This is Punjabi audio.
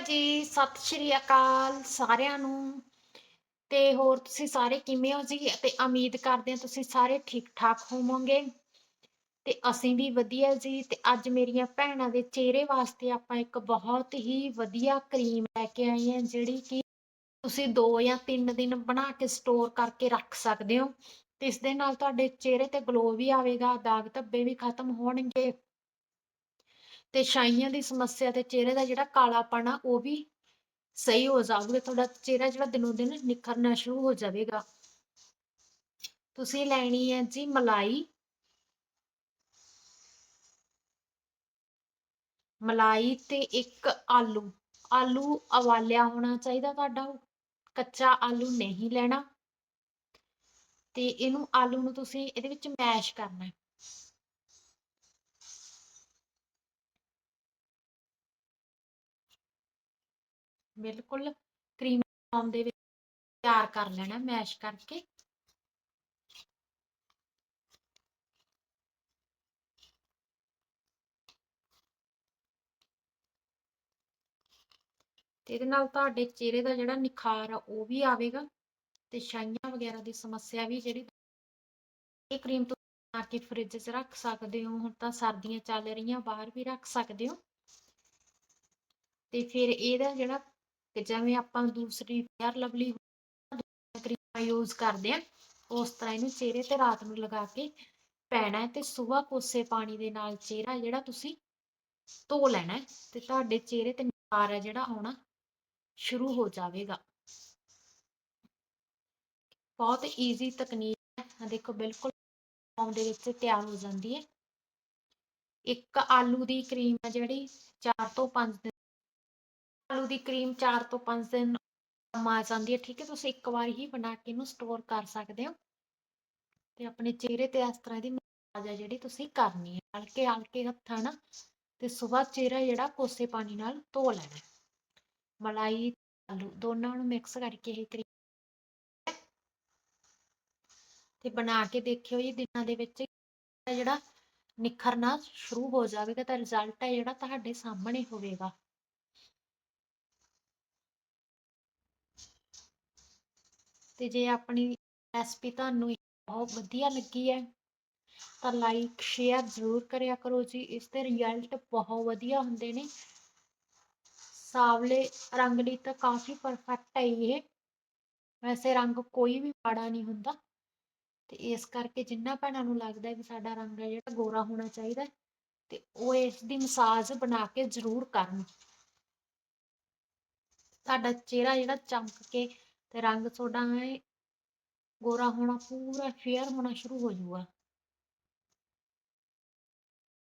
ਜੀ, ਸਤਿ ਸ਼੍ਰੀ ਅਕਾਲ ਸਾਰਿਆਂ ਨੂੰ। ਤੇ ਹੋਰ ਤੁਸੀਂ ਸਾਰੇ ਕਿਵੇਂ ਹੋ ਜੀ? ਤੇ ਉਮੀਦ ਕਰਦੇ ਹਾਂ ਤੁਸੀਂ ਸਾਰੇ ਠੀਕ ਠਾਕ ਹੋਵੋਗੇ। ਤੇ ਅਸੀਂ ਵੀ ਵਧੀਆ ਜੀ। ਤੇ ਅੱਜ ਮੇਰੀਆਂ ਭੈਣਾਂ ਦੇ ਚਿਹਰੇ ਵਾਸਤੇ ਆਪਾਂ ਇੱਕ ਬਹੁਤ ਹੀ ਵਧੀਆ ਕਰੀਮ ਲੈ ਕੇ ਆਏ ਹਾਂ, ਜਿਹੜੀ ਕਿ ਤੁਸੀਂ 2 ਜਾਂ 3 ਦਿਨ ਬਣਾ ਕੇ ਸਟੋਰ ਕਰਕੇ ਰੱਖ ਸਕਦੇ ਹੋ। ਤੇ ਇਸ ਦੇ ਨਾਲ ਤੁਹਾਡੇ ਚਿਹਰੇ ਤੇ ਗਲੋ ਵੀ ਆਵੇਗਾ ਦਾਗ ਧੱਬੇ ਵੀ ਖਤਮ ਹੋਣਗੇ। ਤੇ ਛਾਈਆਂ ਦੀ ਸਮੱਸਿਆ ਤੇ ਚਿਹਰੇ ਦਾ ਜਿਹੜਾ ਕਾਲਾਪਣ ਆ, ਉਹ ਵੀ ਸਹੀ ਹੋ ਜਾਊਗਾ, ਤੁਹਾਡਾ ਚਿਹਰਾ ਜਿਹੜਾ ਦਿਨੋਂ ਦਿਨ ਨਿਖਰਨਾ ਸ਼ੁਰੂ ਹੋ ਜਾਵੇਗਾ। ਤੁਸੀਂ ਲੈਣੀ ਹੈ ਜੀ ਮਲਾਈ। ਮਲਾਈ ਤੇ ਇੱਕ ਆਲੂ। ਆਲੂ ਅਵਾਲਿਆ ਹੋਣਾ ਚਾਹੀਦਾ ਤੁਹਾਡਾ, ਕੱਚਾ ਆਲੂ ਨਹੀਂ ਲੈਣਾ। ਤੇ ਇਹਨੂੰ, ਆਲੂ ਨੂੰ ਤੁਸੀਂ ਇਹਦੇ ਵਿੱਚ ਮੈਸ਼ ਕਰਨਾ ਹੈ। ਬਿਲਕੁਲ ਕਰੀਮ ਫਾਰਮ ਦੇ ਵਿੱਚ ਤਿਆਰ ਕਰ ਲੈਣਾ, ਮੈਸ਼ ਕਰਕੇ। ਤੇ ਇਹਦੇ ਨਾਲ ਤੁਹਾਡੇ ਚਿਹਰੇ ਦਾ ਜਿਹੜਾ ਨਿਖਾਰ ਆ, ਉਹ ਵੀ ਆਵੇਗਾ ਤੇ ਛਾਈਆਂ ਵਗੈਰਾ ਦੀ ਸਮੱਸਿਆ ਵੀ ਜਿਹੜੀ ਇਹ ਕਰੀਮ ਤੋਂ ਬਣਾ ਕੇ ਫ੍ਰਿਜ 'ਚ ਰੱਖ ਸਕਦੇ ਹੋ, ਹੁਣ ਤਾਂ ਸਰਦੀਆਂ ਚੱਲ ਰਹੀਆਂ, ਬਾਹਰ ਵੀ ਰੱਖ ਸਕਦੇ ਹੋ। ਤੇ ਫਿਰ ਇਹਦਾ ਜਿਹੜਾ ਜਿਵੇਂ ਆਪਾਂ ਦੂਸਰੀ ਫੇਅਰ ਲਵਲੀ ਕਰੀਮ ਯੂਜ਼ ਕਰਦੇ ਆ, ਉਸ ਤਰ੍ਹਾਂ ਇਹਨੂੰ ਚਿਹਰੇ ਤੇ ਰਾਤ ਨੂੰ ਲਗਾ ਕੇ ਪੈਣਾ ਤੇ ਸਵੇਰ ਕੋਸੇ ਪਾਣੀ ਦੇ ਨਾਲ ਚਿਹਰਾ ਜਿਹੜਾ ਤੁਸੀਂ ਧੋ ਲੈਣਾ ਤੇ ਤੁਹਾਡੇ ਚਿਹਰੇ ਤੇ ਨਿਖਾਰ ਹੈ ਜਿਹੜਾ ਆਉਣਾ ਸ਼ੁਰੂ ਹੋ ਜਾਵੇਗਾ। ਬਹੁਤ ਈਜ਼ੀ ਤਕਨੀਕ ਹੈ। ਦੇਖੋ, ਬਿਲਕੁਲ ਫਾਰਮ ਦੇ ਵਿੱਚ ਤਿਆਰ ਹੋ ਜਾਂਦੀ ਹੈ। ਇੱਕ ਆਲੂ ਦੀ ਕਰੀਮ ਹੈ ਜਿਹੜੀ 4 ਤੋਂ 5 ਦਿਨ ਆਲੂ ਦੀ ਕਰੀਮ 4 ਤੋਂ 5 ਦਿਨ ਆ ਜਾਂਦੀ ਹੈ, ਠੀਕ ਹੈ, ਤੁਸੀਂ ਇੱਕ ਵਾਰ ਹੀ ਬਣਾ ਕੇ ਇਹਨੂੰ ਸਟੋਰ ਕਰ ਸਕਦੇ ਹੋ। ਤੇ ਆਪਣੇ ਚਿਹਰੇ ਤੇ ਇਸ ਤਰ੍ਹਾਂ ਦੀ ਮਸਾਜ ਹੈ ਜਿਹੜੀ ਤੁਸੀਂ ਕਰਨੀ ਹੈ। ਹਲਕੇ ਹਲਕੇ ਹੱਥਾਂ ਨਾਲ ਤੇ ਸਵੇਰ ਚਿਹਰਾ ਜਿਹੜਾ ਕੋਸੇ ਪਾਣੀ ਨਾਲ ਧੋ ਲੈਣਾ। ਮਲਾਈ, ਆਲੂ ਦੋਨਾਂ ਨੂੰ ਮਿਕਸ ਕਰਕੇ ਇਹ ਕਰੀਮ ਤੇ ਬਣਾ ਕੇ ਦੇਖਿਓ ਜੀ, ਦਿਨਾਂ ਦੇ ਵਿੱਚ ਜਿਹੜਾ ਨਿਖਰਨਾ ਸ਼ੁਰੂ ਹੋ ਜਾਵੇਗਾ ਤਾਂ ਰਿਜ਼ਲਟ ਹੈ ਜਿਹੜਾ ਤੁਹਾਡੇ ਸਾਹਮਣੇ ਹੋਵੇਗਾ। ਤੇ ਜੇ ਆਪਣੀ ਰੈਸਪੀ ਤੁਹਾਨੂੰ ਬਹੁਤ ਵਧੀਆ ਲੱਗੀ ਹੈ, ਤਾਂ ਲਾਈਕ ਸ਼ੇਅਰ ਜ਼ਰੂਰ ਕਰਿਆ ਕਰੋ ਜੀ, ਇਸ ਦੇ ਰਿਜ਼ਲਟ ਬਹੁਤ ਵਧੀਆ ਹੁੰਦੇ ਨੇ। ਸਾਵਲੇ ਰੰਗ ਲਈ ਤਾਂ ਕਾਫੀ ਪਰਫੈਕਟ ਹੈ ਇਹ। ਵੈਸੇ ਰੰਗ ਕੋਈ ਵੀ ਮਾੜਾ ਨਹੀਂ ਹੁੰਦਾ। ਤੇ ਇਸ ਕਰਕੇ ਜਿੰਨਾ ਭੈਣਾਂ ਨੂੰ ਲੱਗਦਾ ਵੀ ਸਾਡਾ ਰੰਗ ਹੈ ਜਿਹੜਾ ਗੋਰਾ ਹੋਣਾ ਚਾਹੀਦਾ ਤੇ ਉਹ ਇਸ ਦੀ ਮਸਾਜ ਬਣਾ ਕੇ ਜ਼ਰੂਰ ਕਰਨ। ਤੁਹਾਡਾ ਚਿਹਰਾ ਜਿਹੜਾ ਚਮਕ ਕੇ ਤੇ ਰੰਗ ਤੁਹਾਡਾ ਹੈ ਗੋਰਾ ਹੋਣਾ ਪੂਰਾ ਫੇਅਰ ਹੋਣਾ ਸ਼ੁਰੂ ਹੋ ਜਾਊਗਾ।